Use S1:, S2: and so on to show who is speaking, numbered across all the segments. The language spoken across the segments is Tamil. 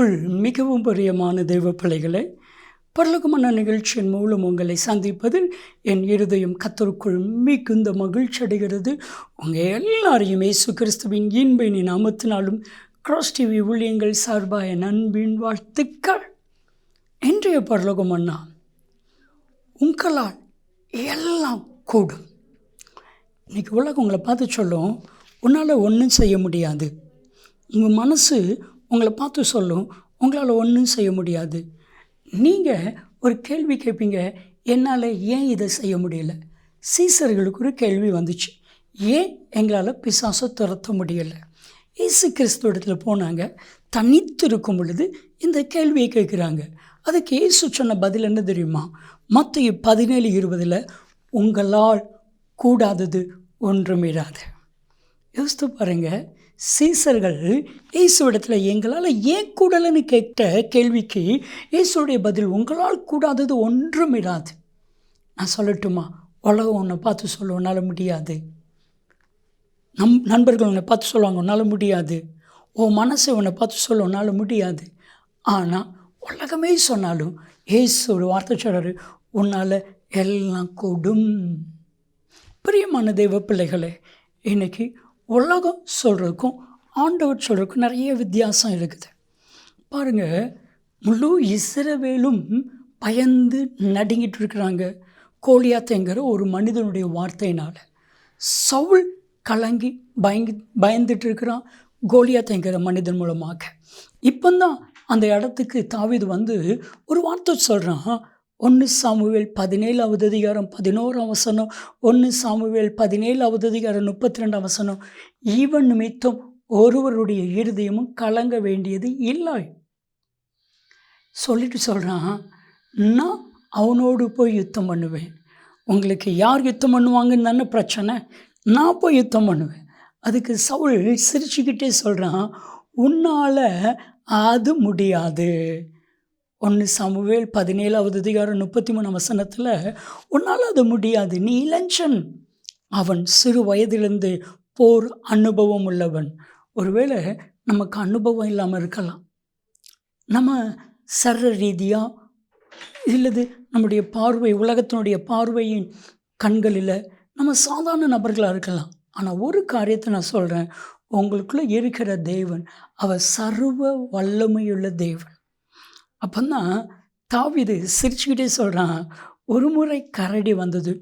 S1: கிறிஸ்துவுக்குள் மிகவும் பிரியமான தெய்வ பிள்ளைகளை பரலோகமான நிகழ்ச்சியின் மூலம் உங்களை சந்திப்பதில் என் இருதயம் கத்தருக்குள் மிகுந்த மகிழ்ச்சி அடைகிறது. உங்கள் எல்லாரையும் இயேசு கிறிஸ்துவின் இன்பையின் நாமத்தினாலும் கிராஸ் டிவி ஊழியங்கள் சார்பாக என் அன்பின் வாழ்த்துக்கள். இன்றைய பரலோகம் அண்ணா உங்களால் எல்லாம் கூடும். இன்றைக்கி உலகம் உங்களை பார்த்து சொல்லும் உன்னால் ஒன்றும் செய்ய முடியாது. உங்கள் மனசு உங்களை பார்த்து சொல்லும். உங்களால் ஒன்றும் செய்ய முடியாது. நீங்கள் ஒரு கேள்வி கேட்பீங்க என்னால் ஏன் இதை செய்ய முடியல? சீசர்களுக்கு ஒரு கேள்வி வந்துச்சு. ஏன் எங்களால் பிசாசை துரத்த முடியலை? இயேசு கிறிஸ்துவ இடத்துல போனாங்க. தனித்து இருக்கும் பொழுது இந்த கேள்வியை கேட்குறாங்க. அதுக்கு இயேசு சொன்ன பதில் என்ன தெரியுமா? மற்ற பதினேழு இருபதில் உங்களால் கூடாதது ஒன்றுமிடாது யோசித்து பாருங்கள் சீசர்கள் இயேசுவிடத்தில் எங்களால் ஏன் கூடலைன்னு கேட்ட கேள்விக்கு இயேசுடைய பதில் உங்களால் கூடாதது ஒன்றும் இடாது நான் சொல்லட்டுமா? உலகம் உன்னை பார்த்து சொல்ல உன்னால் முடியாது. நம் நண்பர்கள் உன்னை பார்த்து சொல்லுவாங்க உன்னால் முடியாது. உன் மனசை உன்னை பார்த்து சொல்ல உன்னால் முடியாது. ஆனால் உலகமே சொன்னாலும் ஏசு வார்த்தை சொல்கிறாரு உன்னால் எல்லாம் கூடும். பிரியமான தெய்வ பிள்ளைகளே இன்றைக்கி உலகம் சொல்கிறதுக்கும் ஆண்டவர் சொல்கிறதுக்கும் நிறைய வித்தியாசம் இருக்குது. பாருங்கள் முழு இஸ்ரவேலும் பயந்து நடுங்கிட்டு இருக்கிறாங்க. கோலியாத்தேங்கிற ஒரு மனிதனுடைய வார்த்தையினால். சவுல் கலங்கி பயங்கி பயந்துட்டு இருக்கிறான் கோலியாத்தேங்கிற மனிதன் மூலமாக. இப்போந்தான் அந்த இடத்துக்கு தாவிது வந்து ஒரு வார்த்தை சொல்கிறான் ஒன்று சாமுவேல் பதினேழாவது அதிகாரம் பதினோராம் வசனம் ஒன்று சாமுவேல் பதினேழாவது அதிகாரம் முப்பத்தி ரெண்டாம் வசனம். ஈவன் நிமித்தம் ஒருவருடைய இருதயமும் கலங்க வேண்டியது இல்லை சொல்லிட்டு சொல்கிறான் நான் அவனோடு போய் யுத்தம் பண்ணுவேன். உங்களுக்கு யார் யுத்தம் பண்ணுவாங்கன்னு தானே பிரச்சனை. நான் போய் யுத்தம் பண்ணுவேன். அதுக்கு சவுல் சிரிச்சுக்கிட்டே சொல்கிறான் உன்னால் அது முடியாது. ஒன்று சமுவேல் பதினேழாவது அதிகாரம் முப்பத்தி மூணு வசனத்தில் உன்னால் அது முடியாது நீ இளஞ்சன். அவன் சிறு வயதிலிருந்து போர் அனுபவம் உள்ளவன். ஒருவேளை நமக்கு அனுபவம் இல்லாமல் இருக்கலாம். நம்ம சர்ற ரீதியாக இல்லது நம்முடைய பார்வை உலகத்தினுடைய பார்வையின் கண்களில் நம்ம சாதாரண நபர்களாக இருக்கலாம். ஆனால் ஒரு காரியத்தை நான் சொல்கிறேன் உங்களுக்குள்ளே இருக்கிற தேவன் அவர் சர்வ வல்லமையுள்ள தேவன். அப்போன்னா தாவிது சிரிச்சுக்கிட்டே சொல்கிறான் ஒரு முறை கரடி வந்தது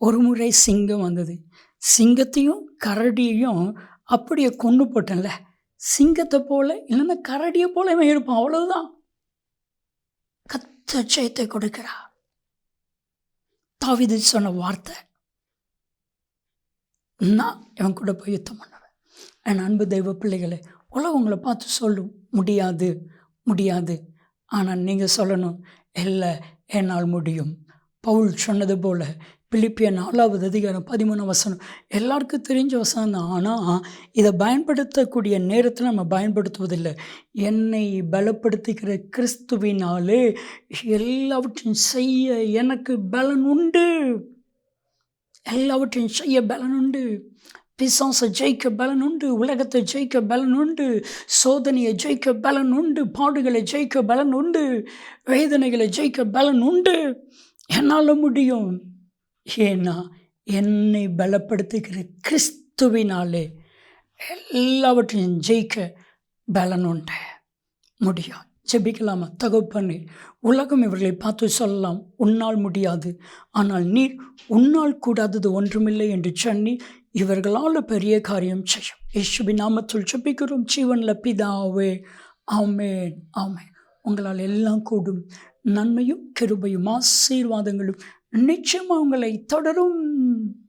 S1: ஒரு முறை சிங்கம் வந்தது. சிங்கத்தையும் கரடியையும் அப்படியே கொண்டு போட்டேன்ல. சிங்கத்தை போல இல்லைன்னா கரடியை போல இவன் இருப்பான் அவ்வளவுதான். கத்த ஜெயத்தை கொடுக்கிறா. தாவிது சொன்ன வார்த்தை நான் இவன் கூட போய் யுத்தம் பண்ணுவேன். என் அன்பு தெய்வ பிள்ளைகளை உலகங்களை பார்த்து சொல்லும் முடியாது முடியாது. ஆனால் நீங்கள் சொல்லணும் இல்லை என்னால் முடியும். பவுல் சொன்னது போல் பிலிப்பிய நாலாவது அதிகாரம் பதிமூணு வசனம் எல்லாருக்கும் தெரிஞ்ச வசனம் தான். ஆனால் இதை பயன்படுத்தக்கூடிய நேரத்தில் நம்ம பயன்படுத்துவதில்லை. என்னை பலப்படுத்துகிற கிறிஸ்துவினாலே எல்லாவற்றையும் செய்ய எனக்கு பலன் உண்டு. எல்லாவற்றையும் செய்ய பலன் உண்டு. பிசாசை ஜெயிக்க பலன் உண்டு உலகத்தை ஜெயிக்க பலன் உண்டு சோதனையை ஜெயிக்க பலன் உண்டு பாடுகளை ஜெயிக்க பலன் உண்டு வேதனைகளை ஜெயிக்க பலன் உண்டு. என்னால் முடியும்? ஏன்னா என்னை பலப்படுத்துகிற கிறிஸ்துவினாலே எல்லாவற்றையும் ஜெயிக்க பலன் உண்டு. முடியும் ஜெபிக்கலாமா? தகப்பண்ணி உலகம் இவர்களை பார்த்து சொல்லலாம் உன்னால் முடியாது. ஆனால் நீர் உன்னால் கூடாதது ஒன்றுமில்லை என்று சொன்னி இவர்களால் பெரிய காரியம் செய்யும். யேசுபி நாமத்துள் ஜெபிக்கிறோம். ஜீவனில் பிதாவே ஆமேன் ஆமேன். உங்களால் எல்லாம் கூடும். நன்மையும் கிருபையும் ஆசீர்வாதங்களும் நிச்சயமாக உங்களை தொடரும்.